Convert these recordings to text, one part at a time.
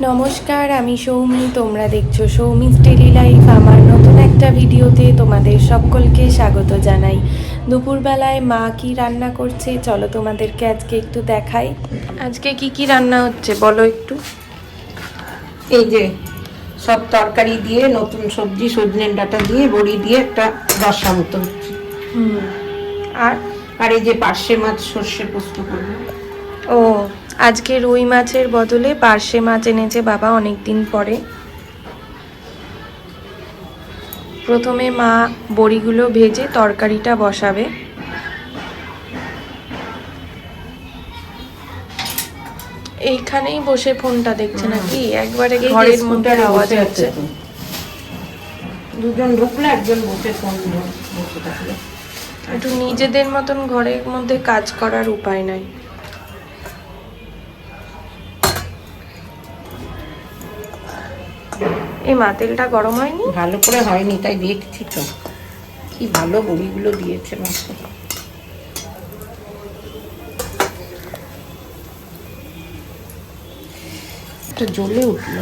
নমস্কার আমি সৌমি তোমরা দেখছ সৌমিস ডেলি লাইফ আমার নতুন একটা ভিডিওতে তোমাদের সকলকে স্বাগত জানাই। দুপুরবেলায় মা কি রান্না করছে? চলো তোমাদেরকে আজকে একটু দেখাই। আজকে কি কি রান্না হচ্ছে বলো একটু? এই যে সব তরকারি দিয়ে নতুন সবজি সজনে ডাটা দিয়ে বড়ি দিয়ে একটা রসা মতো হচ্ছে। আর? আর এই যে পার্শে মাছ সর্ষে পোস্ত করব। ও আজকে রুই মাছের বদলে পার্শে মাছ এনেছে বাবা অনেক দিন পরে। প্রথমে মা বড়িগুলো ভেজে তরকারিটা বসাবে। এইখানেই বসে ফোনটা দেখছে নাকি? একবারে ঘরের মধ্যে আওয়াজ হচ্ছে। আছে দুজন ঢুকলে একজন বসে ফোন বসে থাকলে। একটু নিজেদের মতন ঘরের মধ্যে কাজ করার উপায় নাই। এই মা, তেলটা গরম হয়নি? ভালো করে হয়নি, তাই দেখছি তো। কি ভালো বড়িগুলো দিয়েছে মাকে এটা জ্বলে উঠল।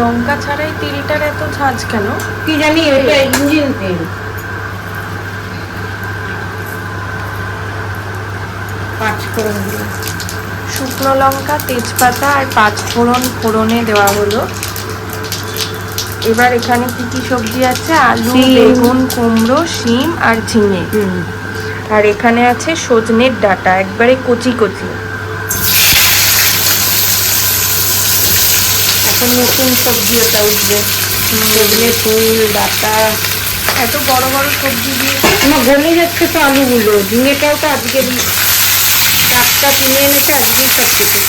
লঙ্কা ছাড়াই তিলটার এত ঝাঁজ কেন? কি জানি এটা ইঞ্জিন তেল। পাঁচ ফোড়ন শুকনো লঙ্কা তেজপাতা আর পাঁচ ফোড়ন ফোড়নে দেওয়া হলো। এবার এখানে কি কি সবজি আছে? আলু বেগুন কুমড়ো শিম আর ঝিঙে। আর এখানে আছে সজনের ডাটা একবারে কচি কচি। এখন নতুন সবজি ওটা উঠবে। বেগুনে ফুল, ডাটা, এত বড় বড় সবজি দিয়েছে আমার গলে যাচ্ছে তো আলুগুলো। ঝিঙেটাও তো আজকে টাটকা কিনে এনেছে আজকেই সব কেটে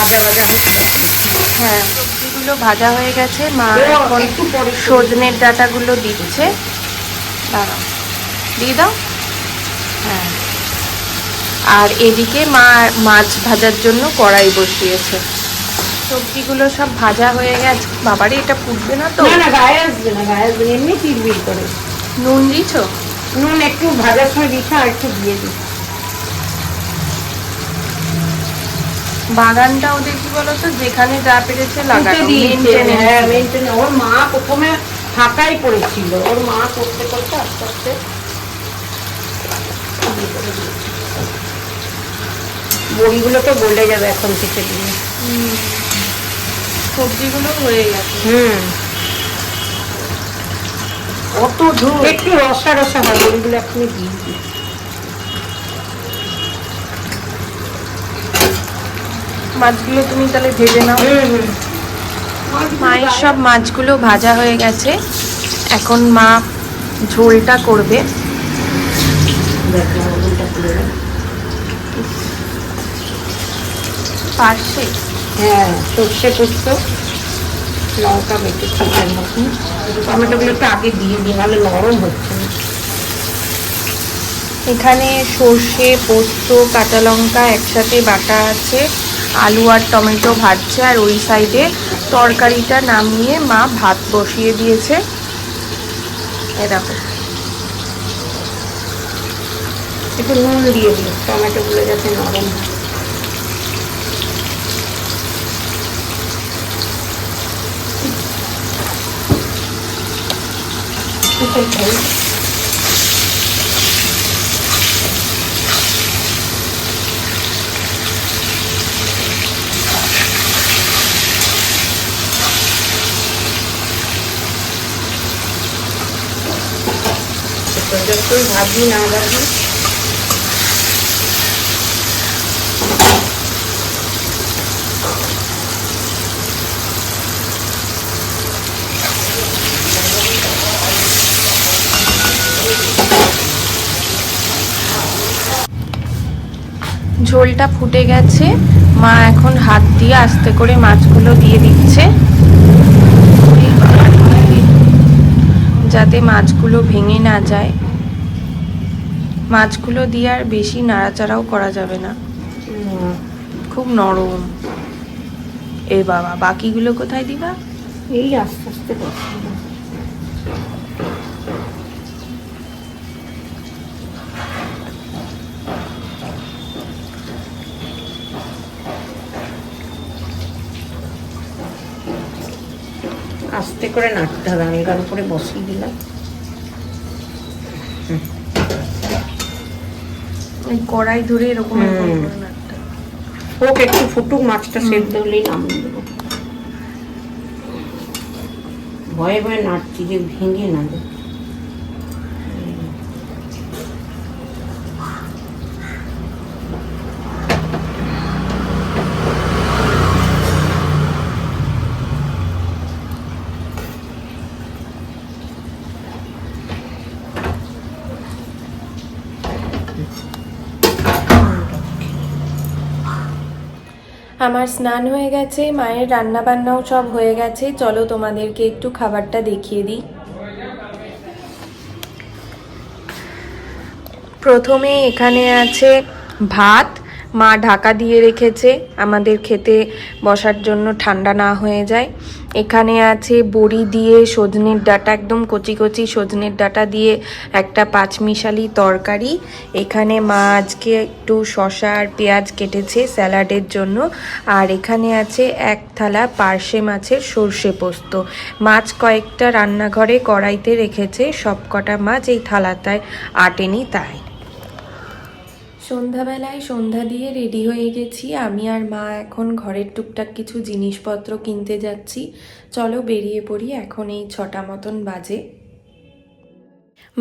ভাজা ভাজা হ্যাঁ সবজিগুলো ভাজা হয়ে গেছে। মা এখন সজনের ডাটাগুলো দিচ্ছে। দাঁড়াও। দিয়ে দাও। হ্যাঁ। আর এদিকে মা মাছ ভাজার জন্য কড়াই বসিয়েছে। সবজিগুলো সব ভাজা হয়ে গেছে। বাবারে এটা ফুটবে না তো? না না গায়ে আসবে না গায়ে আসবে এমনি চিরবির করে। নুন দিছো? নুন একটু ভাজার সময় দিচ্ছে আর একটু দিয়ে দিই বাগানটা ওদের কি বলতো যেখানে যা পেরেছে লাগানো। হ্যাঁ। ওর মা প্রথমে ফাঁকাই পড়েছিল ওর মা করতে করতে আস্তে আস্তে করে দিয়েছে। বড়িগুলো তো গলে যাবে এখন থেকে দিয়ে। সবজিগুলো হয়ে গেছে হুম অত ঝোল একটু রসা রসা হয় বড়িগুলো এখনই দিয়ে দিই মাছগুলো তুমি তাহলে ভেজে নাও। মায়ের সব মাছগুলো ভাজা হয়ে গেছে। এখন মা ঝোলটা করবে। পারছে? হ্যাঁ সর্ষে পোস্ত লঙ্কা বেটে মতন। টমেটোগুলো একটু আগে দিয়ে দিই নাহলে নরম হচ্ছে এখানে সর্ষে পোস্ত কাঁচা লঙ্কা একসাথে বাটা আছে। আলু আর টমেটো ভাজছে আর ওই সাইডে তরকারিটা নামিয়ে মা ভাত বসিয়ে দিয়েছে। এ একটু নুন দিয়ে দিই টমেটোগুলো যাতে নরম হয়। যতই ভাজি না ভাজি ঝোলটা ফুটে গেছে। মা এখন হাত দিয়ে আস্তে করে মাছগুলো দিয়ে দিচ্ছে। যাতে মাছগুলো ভেঙে না যায়। মাছগুলো দিয়ে আর বেশি নাড়াচাড়াও করা যাবে না। খুব নরম। এ বাবা, বাকিগুলো কোথায় দিবা? এই আস্তে আস্তে আস্তে করে নাড়তে হবে আলগার উপরে বসিয়ে দিলাম। ওই কড়াই ধরে এরকম। হোক একটু ফুটুক মাছটা সেদ্ধ হলেই নামিয়ে দেবো ভয়ে ভয়ে নাড়ছি যে ভেঙে না যায়। আমার স্নান হয়ে গেছে, মায়ের রান্না বান্নাও সব হয়ে গেছে। চলো তোমাদেরকে একটু খাবারটা দেখিয়ে দিই। প্রথমে এখানে আছে ভাত মা ঢাকা দিয়ে রেখেছে। আমাদের খেতে বসার জন্য ঠান্ডা না হয়ে যায়। এখানে আছে বড়ি দিয়ে সজনের ডাঁটা, একদম কচি কচি সজনের ডাঁটা দিয়ে একটা পাঁচমিশালি তরকারি। এখানে মা আজকে একটু শসা আর পেঁয়াজ কেটেছে স্যালাডের জন্য। আর এখানে আছে এক থালা পার্শে মাছের সর্ষে পোস্ত। মাছ কয়েকটা রান্নাঘরে কড়াইতে রেখেছে সব কটা মাছ এই থালাটায় আটেনি তাই। সন্ধ্যাবেলায় সন্ধ্যা দিয়ে রেডি হয়ে গেছি। আমি আর মা এখন ঘরের টুকটাক কিছু জিনিসপত্র কিনতে যাচ্ছি। চলো বেরিয়ে পড়ি, এখন এই ছটা মতন বাজে।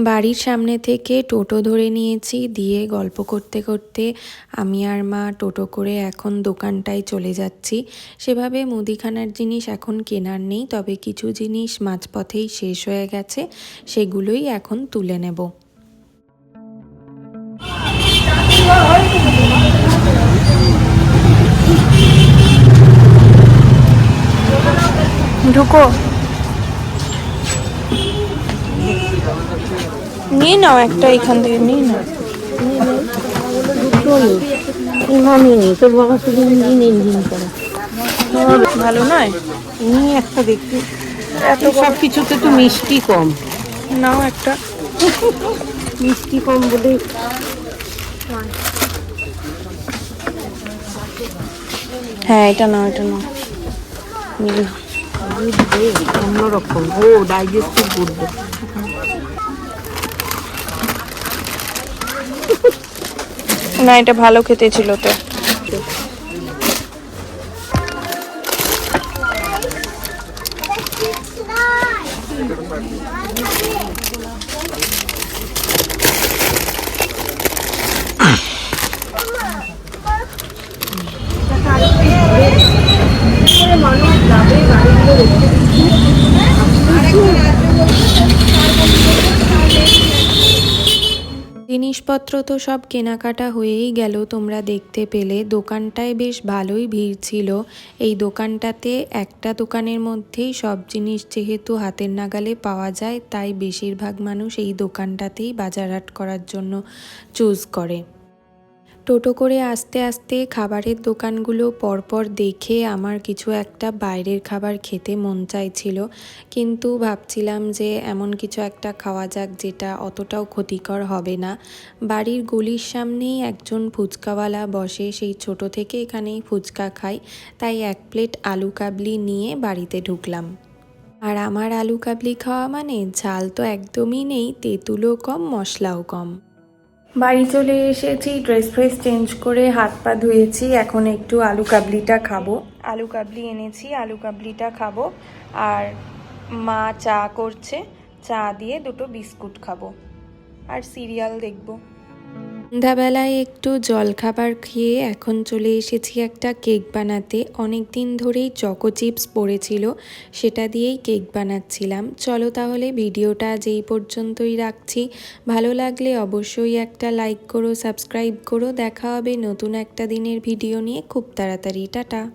বাড়ির সামনে থেকে টোটো ধরে নিয়েছি, দিয়ে গল্প করতে করতে আমি আর মা টোটো করে এখন দোকানটায় চলে যাচ্ছি। সেভাবে মুদিখানার জিনিস এখন কেনার নেই, তবে কিছু জিনিস মাঝপথেই শেষ হয়ে গেছে, সেগুলোই এখন তুলে নেব। ঢুকো। নিয়ে নাও একটা এখান থেকে নিয়ে নাও। তোর বাবা শুধু ইঞ্জিন ইঞ্জিন করে। ভালো নয়? নিয়ে একটা দেখি। এত সব কিছুতে তো মিষ্টি কম। নাও একটা। মিষ্টি কম বলে হ্যাঁ এটা নাও এটা নাও। নিয়ে নাও। অন্যরকম। ও ডাইজেস্টিভ বুদ্ধ না এটা ভালো খেতে ছিল তো জিনিসপত্র তো সব কেনাকাটা হয়েই গেল, তোমরা দেখতে পেলে। দোকানটায় বেশ ভালোই ভিড় ছিল। এই দোকানটাতে একটা দোকানের মধ্যেই সব জিনিস যেহেতু হাতের নাগালে পাওয়া যায়, তাই বেশিরভাগ মানুষ এই দোকানটাতেই বাজারহাট করার জন্য চুজ করে। টোটো করে আস্তে আস্তে খাবারের দোকানগুলো পরপর দেখে আমার কিছু একটা বাইরের খাবার খেতে মন চাইছিল। কিন্তু ভাবছিলাম যে এমন কিছু একটা খাওয়া যাক যেটা অতটাও ক্ষতিকর হবে না। বাড়ির গলির সামনেই একজন ফুচকাওয়ালা বসে, সেই ছোট থেকে এখানেই ফুচকা খাই। তাই এক প্লেট আলু কাবলি নিয়ে বাড়িতে ঢুকলাম। আর আমার আলু কাবলি খাওয়া মানে ঝাল তো একদমই নেই, তেঁতুলও কম, মশলাও কম। বাড়ি চলে এসেছি ড্রেস ফ্রেস চেঞ্জ করে হাত পা ধুয়েছি, এখন একটু আলু কাবলিটা খাব। আলু কাবলি এনেছি, আলু কাবলিটা খাব, আর মা চা করছে, চা দিয়ে দুটো বিস্কুট খাব, আর সিরিয়াল দেখব। সন্ধ্যাবেলায় একটু জলখাবার খেয়ে এখন চলে এসেছি একটা কেক বানাতে। অনেক দিন ধরেই চকো চিপস পড়েছিল, সেটা দিয়েই কেক বানাচ্ছিলাম। চলো তাহলে ভিডিওটা যেই পর্যন্তই রাখছি। ভালো লাগলে অবশ্যই একটা লাইক করো, সাবস্ক্রাইব করো। দেখা হবে নতুন একটা দিনের ভিডিও নিয়ে। খুব তাড়াতাড়ি, টাটা।